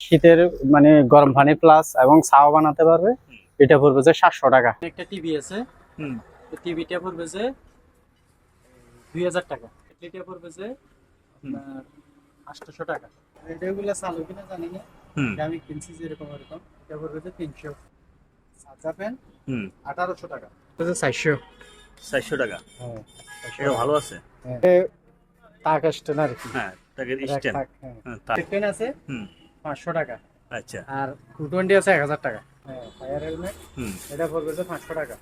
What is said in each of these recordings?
শীতের মানে গরম পানি প্লাস এবং ছাও বানাতে পারবে এটা পড়বে যে সাতশো টাকা। একটা টিভি আছে। হুম। টিভিটা পড়বে যে দুই হাজার টাকা। এটা পড়বে যে আপনার আটশোশো টাকা। রেডিওগুলো চালু কিনা জানি না। এটা আমি কিনছি যেরকম এরকম এটা পড়বে যে তিনশো। সাজা পেন হুম। আঠারোশো টাকা। চারশো। চারশো টাকা? হ্যাঁ এটা ভালো আছে। তাক স্ট্যান্ড আর কি। হ্যাঁ তাকে এক স্ট্যান্ড। তাক, হ্যাঁ। হ্যাঁ তাক। পেন আছে। হুম। পাঁচশো টাকা। আচ্ছা। আর টু টোয়েন্টি আছে এক হাজার টাকা। হ্যাঁ ফায়ার হেলমেট হুম। এটা পড়বে যে পাঁচশো টাকা।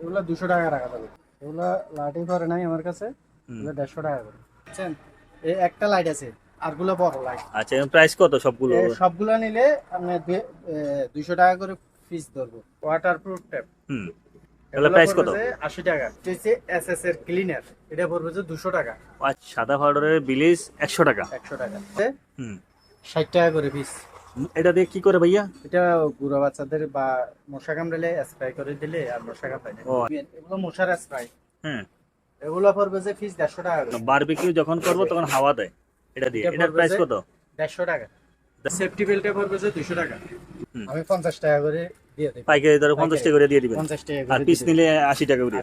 এগুলো দুশো টাকা রাখা যাবে। এগুলো লাইটিং করে নাই আমার কাছে হুম। এগুলো দেড়শো টাকা করে। বুঝছেন? এই একটা লাইট আছে আরগুলো বড় লাইট আচ্ছা প্রাইস কত সবগুলো? সবগুলো নিলে আপনি দুইশো টাকা করে ফিস ধরবো। ওয়াটার প্রুফ ট্যাপ হুম এগুলো প্রাইস কত? আশি টাকা। এটা হচ্ছে এস এস এর ক্লিনার এটা পড়বে যে দুশো টাকা। আচ্ছা সাদা পাউডারের বিলিজ একশো টাকা। একশো টাকা। হুম। ষাট টাকা করে পিস এটা দিয়ে কি করে ভাইয়া? এটা বুড়ো বাচ্চাদের বা মশা কামড়ালে স্প্রে করে দিলে আর মশা কামড়ায় না। এগুলো মশার স্প্রে হ্যাঁ। এগুলো পড়বে যে ফিস দেড়শো টাকা বারবিকিউ যখন করব তখন হাওয়া দেয়। এটা দিয়ে। এটার প্রাইস কত? দেড়শো টাকা। সেফটি বেল্টে পড়বে যে দুশো টাকা। আমি পঞ্চাশ টাকা করে দিয়ে দেবো। পাইকারি দরে পঞ্চাশ টাকা করে দিয়ে দিবেন। পঞ্চাশ টাকা আর পিস নিলে আশি টাকা করে।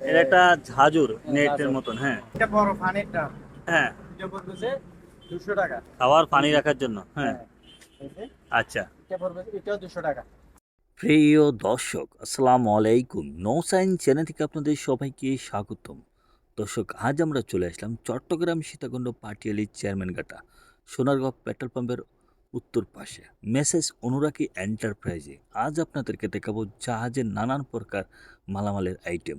এটা একটা হ্যাঁ, নেটের মতন হ্যাঁ। এটা বড় ফানির হ্যাঁ। এটা পড়বে যে দুশো টাকা। খাওয়ার পানি রাখার জন্য হ্যাঁ। আচ্ছা। এটা পড়বে এটাও দুশো টাকা। প্রিয় দর্শক আসসালামু আলাইকুম। নৌ সাইন চ্যানেল থেকে আপনাদের সবাইকে স্বাগতম। দর্শক আজ আমরা চলে আসলাম চট্টগ্রাম সীতাকুণ্ড পাটিয়ালি চেয়ারম্যান ঘাটা সোনারগাঁও পেট্রোল পাম্পের উত্তর পাশে। মেসেজ অনুরাগী এন্টারপ্রাইজে আজ আপনাদেরকে দেখাবো জাহাজের নানান প্রকার মালামালের আইটেম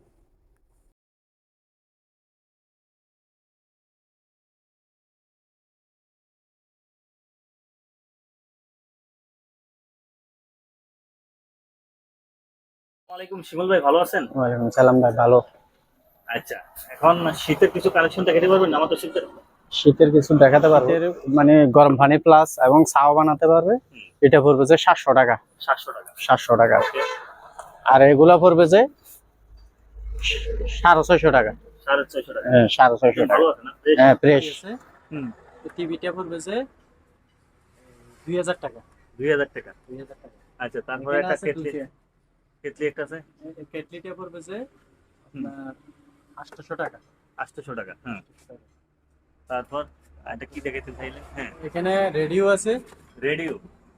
ওয়ালাইকুম শিমুল ভাই ভালো আছেন? ওয়ালাইকুম সালাম ভাই ভালো। আচ্ছা এখন শীতের কিছু কালেকশন দেখাতে পারবেন? আমাদের শীতের শীতের কিছু দেখাতে পারবে। মানে গরম পানি প্লাস এবং ছাও বানাতে পারবে। এটা পড়বে যে সাতশো টাকা। সাতশো টাকা। সাতশো টাকা। আর এগুলা পড়বে যে সাড়ে ছয়শো টাকা। সাড়ে ছয়শো টাকা। হ্যাঁ সাড়ে ছয়শো টাকা? হ্যাঁ ফ্রেশ হুম। টিভিটা পড়বে যে দুই হাজার টাকা। দুই হাজার টাকা। দুই হাজার টাকা। আচ্ছা তারপরে একটা কেটলি একটা আছে? কেটলিটা পড়বে যে আপনার আটশোশো টাকা। আটশোশো টাকা হ্যাঁ তারপর এটা কি দেখাতে চাইলে হ্যাঁ। এখানে রেডিও আছে। Radio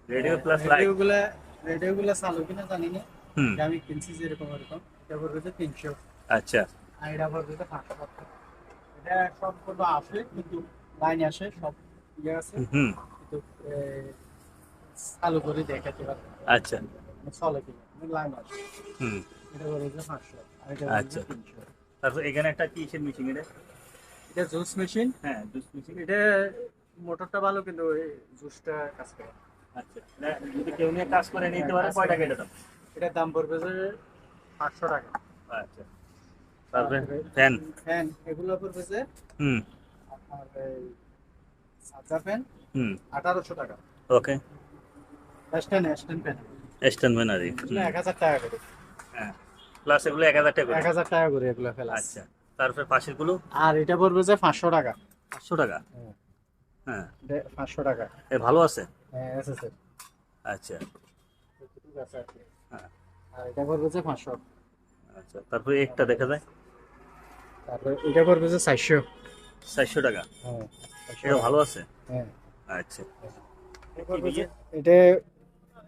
radio plus light radio গুলা রেডিও চালু কিনা জানি না। আমি কিনছি যেরকম এরকম এটা পড়বে যে তিনশো। আচ্ছা। আর এটা পড়বে যে পাঁচশো টাকা এটা সব করব আসে কিন্তু লাইন আসে সব ইয়ে আছে। হুম। কিন্তু চালু করে দেখাতে পারবে আচ্ছা। চলে কিনা লাইন আসে হুম এটা যে পাঁচশো আর এটা আচ্ছা। তিনশো তারপর এখানে একটা কিসের মেশিন এটা? এটা জুস মেশিন হ্যাঁ জুস মেশিন এটা মোটরটা ভালো কিন্তু জুসটা কাজ করে। আচ্ছা। যদি কেউ নিয়ে কাজ করে নিতে পারে কয় টাকা এটা দাম? এটার দাম পড়বে যে আটশো টাকা। আচ্ছা। তারপরে ফ্যান? ফ্যান এগুলো পড়বে যে হুম। আপনার এই সাজা ফ্যান হুম। আঠারোশো টাকা। Okay. Stand stand fan. Stand Benary এক হাজার টাকা করে। হ্যাঁ। প্লাস এগুলো এক হাজার টাকা এক হাজার টাকা করে এগুলো ফেলা আচ্ছা। তারপরে পাশেরগুলো আর এটা পড়বে যে পাঁচশো টাকা। পাঁচশো টাকা? হ্যাঁ। হ্যাঁ। এটা পাঁচশো টাকা। এ ভালো আছে? হ্যাঁ আছে স্যার আচ্ছা। হ্যাঁ। আর এটা পড়বে যে পাঁচশো। আচ্ছা তারপরে একটা দেখা যায়। তারপরে এটা পড়বে যে চারশো। চারশো টাকা? হ্যাঁ এটা ভালো আছে? হ্যাঁ। আচ্ছা। এটা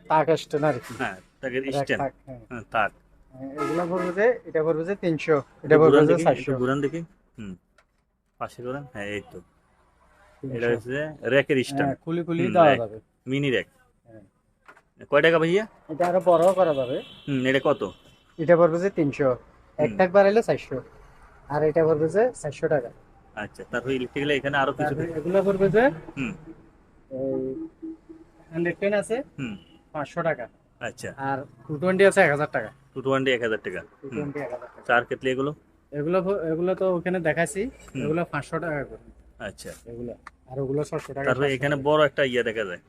তাক আর কি। হ্যাঁ তাকে স্ট্যান্ড তাক, হ্যাঁ। হ্যাঁ এগুলো পড়বে যে এটা পড়বে যে তিনশো। এটা পড়বে যে চারশো। ঘুরান দেখি। হুম। পাশে ঘুরান। হ্যাঁ এই তো। এটা হচ্ছে র্যাকের স্ট্যান্ড খুলি খুলি দেওয়া যাবে। Mini rack. হ্যাঁ। কয় টাকা ভাইয়া? এটা আরও বড়ও করা যাবে। হুম এটা কত? এটা পড়বে যে তিনশো। এক। টাক বাড়াইলে চারশো। আর এটা পড়বে যে চারশো টাকা। আচ্ছা তারপর ইলেকট্রিক্যাল এখানে আরও কিছু এগুলো পড়বে যে হুম। হান্ড্রেড টেন আছে। হুম। পাঁচশো টাকা। আচ্ছা। আর টু টোয়েন্টি আছে এক হাজার টাকা। টু টোয়েন্টি এক হাজার টাকা। চার কেটলি এগুলো? এগুলো এগুলো তো ওখানে দেখাচ্ছি এগুলো পাঁচশো টাকা করে। আচ্ছা। এগুলো। আর ওগুলো ছশো টাকা। তারপরে এখানে। বড় একটা ইয়ে দেখা যায়।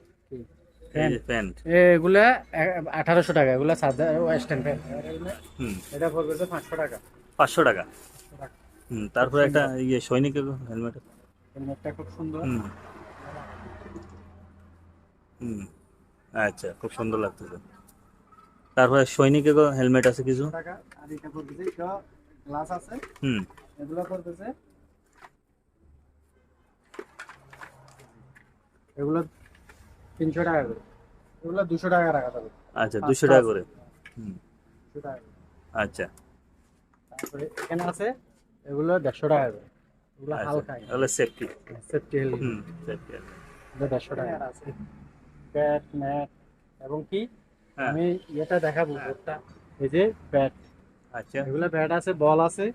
প্যান্ট। এগুলা আঠারোশো টাকা। এগুলো সাদা ওয়েস্টার্ন প্যান্ট এটা পড়বে পাঁচশো টাকা। পাঁচশো টাকা। হুম তারপরে একটা ইয়ে সৈনিক হেলমেট হেলমেটটা খুব সুন্দর। হুম। হুম। আচ্ছা খুব সুন্দর লাগতেছে। তারপরে সৈনিকের হেলমেট আছে কিছু? আর এটা পড়বে এটা গ্লাস আছে। হুম। এগুলো তিনশো টাকা করে। এগুলো দুশো টাকা রাখা যাবে। আচ্ছা দুশো টাকা করে। হুম। আচ্ছা। তারপরে এখানে আছে এগুলো দেড়শো টাকা করে। এগুলো আচ্ছা হালকা। সেফটি সেফটি হেলমেট হুম সেফটি দেড়শো টাকা। আছে। ব্যাট ম্যাট এবং কি? হ্যাঁ। আমি ইয়েটা দেখাবো বোর্ডটা। এই যে ব্যাট আচ্ছা। এগুলো ব্যাট আছে বল আছে।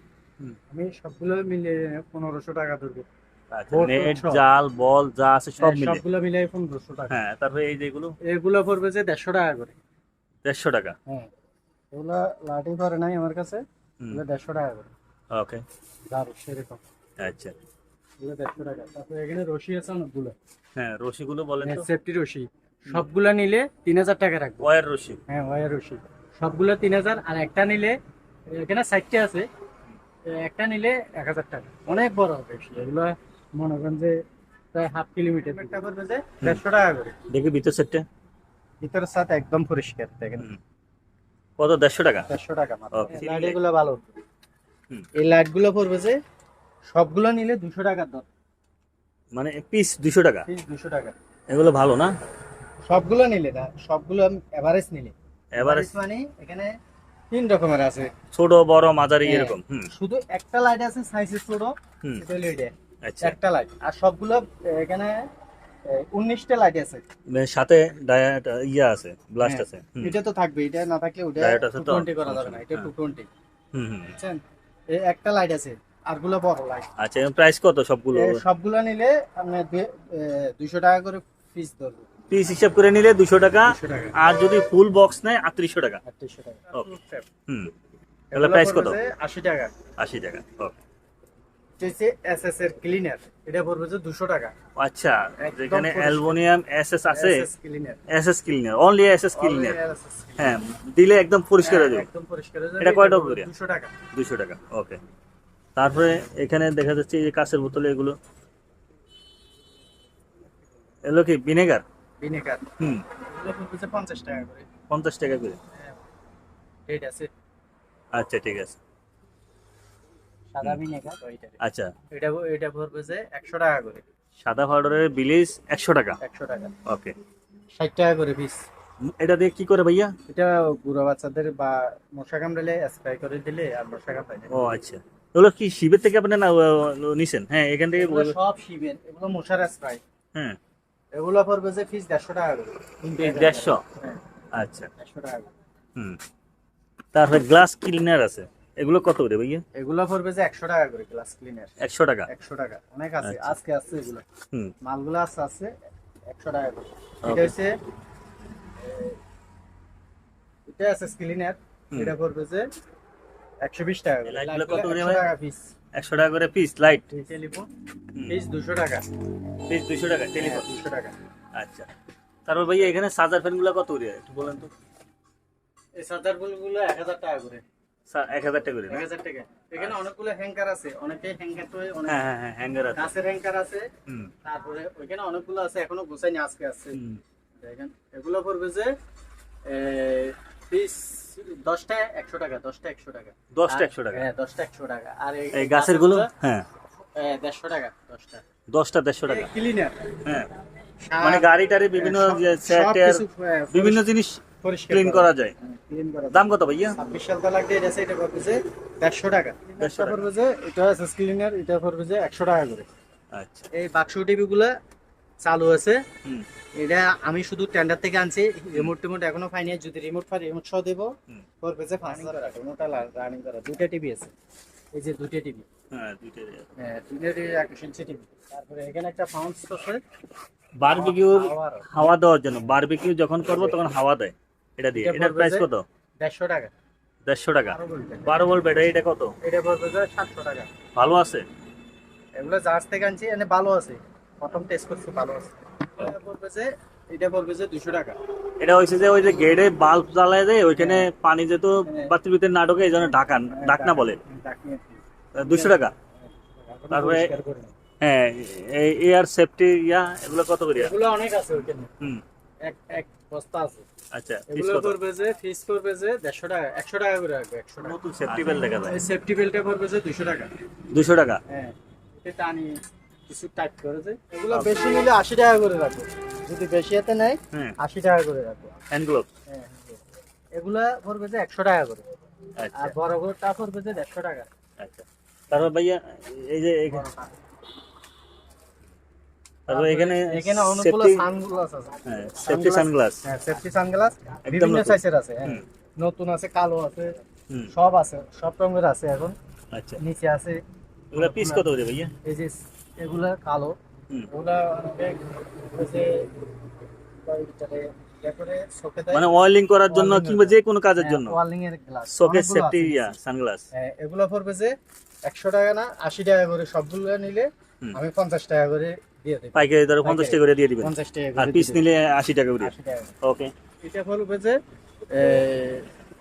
আমি সবগুলো মিলিয়ে পনেরোশো টাকা ধরবো। আচ্ছা নেট জাল বল যা আছে সব হ্যাঁ, মিলে সবগুলো মিলিয়ে পনেরোশো টাকা। হ্যাঁ তারপরে এই যেগুলো? এগুলো পড়বে যে দেড়শো টাকা করে। দেড়শো টাকা? হ্যাঁ এগুলো লাঠি করে নাই আমার কাছে। এগুলো দেড়শো টাকা করে। ওকে। দারুণ সেরকম। আচ্ছা। এগুলো দেড়শো টাকা। তারপরে এখানে রশি আছে অনেকগুলো। হ্যাঁ রশিগুলো বলেন সেফটি রশি। সবগুলো নিলে তিন হাজার টাকা রাখব। ওয়ার রশি হ্যাঁ ওয়ার রশি সবগুলো তিন হাজার আর একটা নিলে এখানে সাইডটা আছে একটা নিলে এক হাজার টাকা। অনেক বড় হবে এগুলো। মনে করেন যে প্রায় হাফ কিলোমিটার করবে যে দেড়শো টাকা করে। দেখি ভিতর সেটটা ভিতরের সাথে একদম পরিষ্কার দেখেন। কত? দেড়শো টাকা? দেড়শো টাকা মাত্র। লাইট এগুলো ভালো। এই লাইটগুলো পড়বে যে সবগুলো নিলে দুশো টাকার দর। মানে পিস দুশো টাকা? পিস দুশো টাকা। এগুলো ভালো না? সবগুলো নিলে না সবগুলো এভারেজ নিলে। Average? মানে এখানে তিন রকমের আছে। ছোট বড় মাঝারি হ্যাঁ। এরকম শুধু একটা লাইট আছে সাইজে ছোট হলো এটা। আচ্ছা। একটা লাইট আর সবগুলো এখানে উনিশটা লাইট আছে। মানে সাথে ডায়াট ইয়া আছে ব্লাস্ট হ্যাঁ। আছে এটা তো থাকবে এটা না থাকলে ওটা Diode আছে টু তো? টোয়েন্টি করা যাবে না এটা। টু টোয়েন্টি বুঝছেন? একটা লাইট আছে আরগুলো বড় লাইট আচ্ছা প্রাইস কত সবগুলো? সবগুলো নিলে দুইশো টাকা করে পিস ধরবে। পিস হিসাব করে নিলে দুশো টাকা আর যদি ফুল বক্স নেয় আটত্রিশশো টাকা। ওকে হুম। তাহলে প্রাইস কত? আশি টাকা। আশি টাকা ওকে হচ্ছে এস এস এর ক্লিনার এটা পড়বে যে দুশো টাকা। আচ্ছা যেখানে। অ্যালুমিনিয়াম এসএস আছে ক্লিনার অনলি ক্লিনার হ্যাঁ দিলে একদম পরিষ্কার হয়ে যাবে। একদম পরিষ্কার হয়ে যাবে। এটা করে? টাকা। ওকে তারপরে এখানে দেখা যাচ্ছে এই যে কাঁচের বোতলে এগুলো। এগুলো কি ভিনেগার ভিনেগার। হুম। এগুলো পড়বে পঞ্চাশ টাকা করে। পঞ্চাশ টাকা করে। রেট আছে। আচ্ছা ঠিক আছে। সাদা ভিনেগার। আচ্ছা। এটা এটা পড়বে একশো টাকা করে। সাদা পাউডারের বিলিজ একশো টাকা। একশো টাকা। ওকে। ষাট টাকা করে পিস এটা দিয়ে কি করে ভাইয়া? এটা বুড়ো বাচ্চাদের বা মশা কামড়ালে স্প্রে করে দিলে আর মশা কামড়ালে ও আচ্ছা। এগুলো কি শিবের থেকে আপনি না নিছেন? হ্যাঁ এখান থেকে সব শিবের। এগুলো মশার স্প্রে হ্যাঁ। এগুলো পড়বে যে পিস দেড়শো টাকা করে। দেড়শো? হ্যাঁ। আচ্ছা। দেড়শো টাকা করে। হুম। তারপরে গ্লাস ক্লিনার আছে। এগুলো কত করে ভাইয়া? এগুলো পড়বে যে একশো টাকা করে গ্লাস ক্লিনার একশো টাকা? একশো টাকা। অনেক আছে আচ্ছা। আজকে আছে এগুলো। হুম। মালগুলো আছে আছে একশো টাকা করে। এটা হচ্ছে এটা আছে ক্লিনার এটা পড়বে যে একশো বিশ টাকা করে। লাইটগুলো কত করে 100 টাকা পিস একশো টাকা করে পিস লাইট টেলিফোন। পিস দুশো টাকা। পিস দুশো টাকা টেলিফোন। দুশো টাকা। আচ্ছা। তারপর ভাইয়া এখানে চার্জার ফ্যানগুলো কত করে? একটু বলেন তো। এই চার্জারগুলো এক হাজার টাকা করে। এক হাজার টাকা করে এক হাজার টাকা। এখানে অনেকগুলো হ্যাঙ্কার আছে। অনেকে হ্যাঙ্কার তো অনেক হ্যাঁ হ্যাঁ হ্যাঁ হ্যাঙ্গার আছে। কাছের হ্যাঙ্কার আছে। তারপরে ওইখানে অনেকগুলো আছে এখনও গোছাইনি আজকে আছে। দেখেন এগুলো পড়বে যে পিস দশটা একশো টাকা দশটা একশো টাকা। দশটা একশো টাকা? হ্যাঁ দশটা একশো টাকা। আর এই গাছেরগুলো? হ্যাঁ। দেড়শো টাকা দশটা। দশটা দেড়শো টাকা। ক্লিনার হ্যাঁ। মানে গাড়ি টাড়ি বিভিন্ন যে set এর বিভিন্ন জিনিস ক্লিন করা। যায়। দাম কত ভাইয়া? ছাব্বিশ সাল তালাক এটা এটা পড়বে যে দেড়শো টাকা। দেড়শো। পড়বে যে এটা ক্লিনার এটা পড়বে যে একশো টাকা করে। আচ্ছা। এই বাক্স টিভি গুলো চালু আছে। এটা আমি শুধু টেন্ডার থেকে আনছি। রিমোট টিমোট এখনও পাইনি যদি রিমোট পাই রিমোট সহ দেবো। টাকা রিমোটটা রানিং করা। দুইটা টিভি আছে। এই যে দুইটা টিভি হ্যাঁ দুইটাই হ্যাঁ দুইটা টিভি তারপরে এখানে একটা ফাউন্স আছে। বারবিকিউর হাওয়া দেওয়ার জন্য। বারবিকিউ যখন করব তখন হাওয়া দেয়। এটা দিয়ে। এটার প্রাইস কত? দেড়শো টাকা। দেড়শো টাকা। আরও বলতে বারো ভোল্ট ব্যাটারি এটা কত? এটা পড়বে টাকা। ভালো আছে? এগুলো জাহাজ থেকে আনছি এনে ভালো আছে। প্রথম টেস্ট করছি ভালো আছে। এটা পড়বে যে এটা পড়বে যে দুশো টাকা। এটা হয়েছে যে ওই যে গেটে বাল্ব জ্বালায় দেয় ওইখানে পানি যেহেতু বাতির ভিতরে না এই জন্য ঢাকান ঢাকনা। বলে দুশো টাকা। তারপরে করে। হ্যাঁ এই এয়ার সেফটি ইয়া এগুলো কত করিয়া? এগুলো অনেক আছে ওইখানে। হুম। এক এক বস্তা আছে। আচ্ছা এগুলো? পড়বে যে ফিস করবে যে দেড়শো টাকা একশো টাকা করে রাখবে একশো টাকা। নতুন সেফটি বেল দেখা যায়। সেফটি বেল্টটা পড়বে যে দুশো টাকা। দুশো টাকা। হ্যাঁ এটা টানি। কিছু টাইট করেছে এগুলো বেশি নিলে আশি টাকা করে রাখব। যদি বেশি হাতে নেয় হ্যাঁ। আশি টাকা করে রাখব। হ্যান্ড গ্লোভ হ্যাঁ এগুলা পড়বে যে একশো টাকা করে। আচ্ছা। আর বড় গোটা পড়বে যে দেড়শো টাকা। আচ্ছা। তারপর ভাইয়া এই যে এখানে তারপর এখানে এখানে অনেকগুলো সানগ্লাস আছে। হ্যাঁ সেফটি সানগ্লাস হ্যাঁ সেফটি সানগ্লাস বিভিন্ন নতুন। সাইজের আছে হ্যাঁ। নতুন আছে কালো আছে হুম। সব আছে সব রঙের আছে এখন। আচ্ছা। নিচে আছে। এগুলো পিস কত করে ভাইয়া? এই যে এগুলা কালো। ওগুলা অনেক দেয় মানে করার জন্য কিংবা যে কোনো কাজের জন্য? ওয়ালিং এর glass showcase safety yeah sunglass হ্যাঁ এগুলো পড়বে যে একশো টাকা না আশি টাকা করে সবগুলো নিলে আমি পঞ্চাশ টাকা করে দিয়ে দেবো। পাইকারি টাকা করে দিয়ে দিবেন? টাকা আর পিস নিলে আশি টাকা করে। ওকে এটা পড়বে যে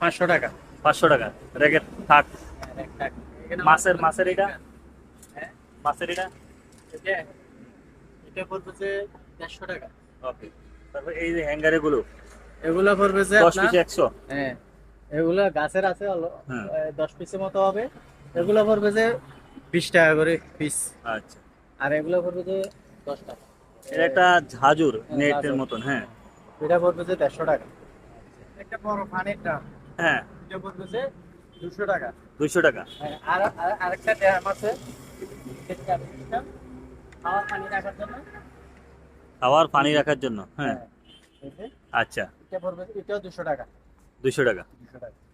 পাঁচশো টাকা। পাঁচশো টাকা। র্যাকেট থাক। মাছের মাছের এটা? হ্যাঁ, মাছের এটা? এটা এটা পড়বে যে দেড়শো টাকা। ওকে। তারপর এই যে হ্যাঙ্গারে গুলো এগুলো পড়বে যে দশ পিস একশো। হ্যাঁ। এগুলো গাছের আছে হ্যাঁ। আহ, দশ পিসের মতো হবে। এগুলো পড়বে যে বিশ টাকা করে পিস আচ্ছা। আর এগুলো পড়বে যে দশ টাকা। এটা একটা ঝাজুর হ্যাঁ, নেটের মতন হ্যাঁ। এটা পড়বে যে দেড়শো টাকা। একটা বড় পানির ড্রাম হ্যাঁ। এটা পড়বে যে দুশো টাকা। দুইশো টাকা। হ্যাঁ, আর আর- আরেকটা ড্রাম আছে। এটা একটা খাওয়া পানি রাখার জন্য? খাওয়ার পানি রাখার জন্য হ্যাঁ। আচ্ছা। এটা পড়বে এটাও দুশো টাকা। দুইশো টাকা। দুশো টাকা।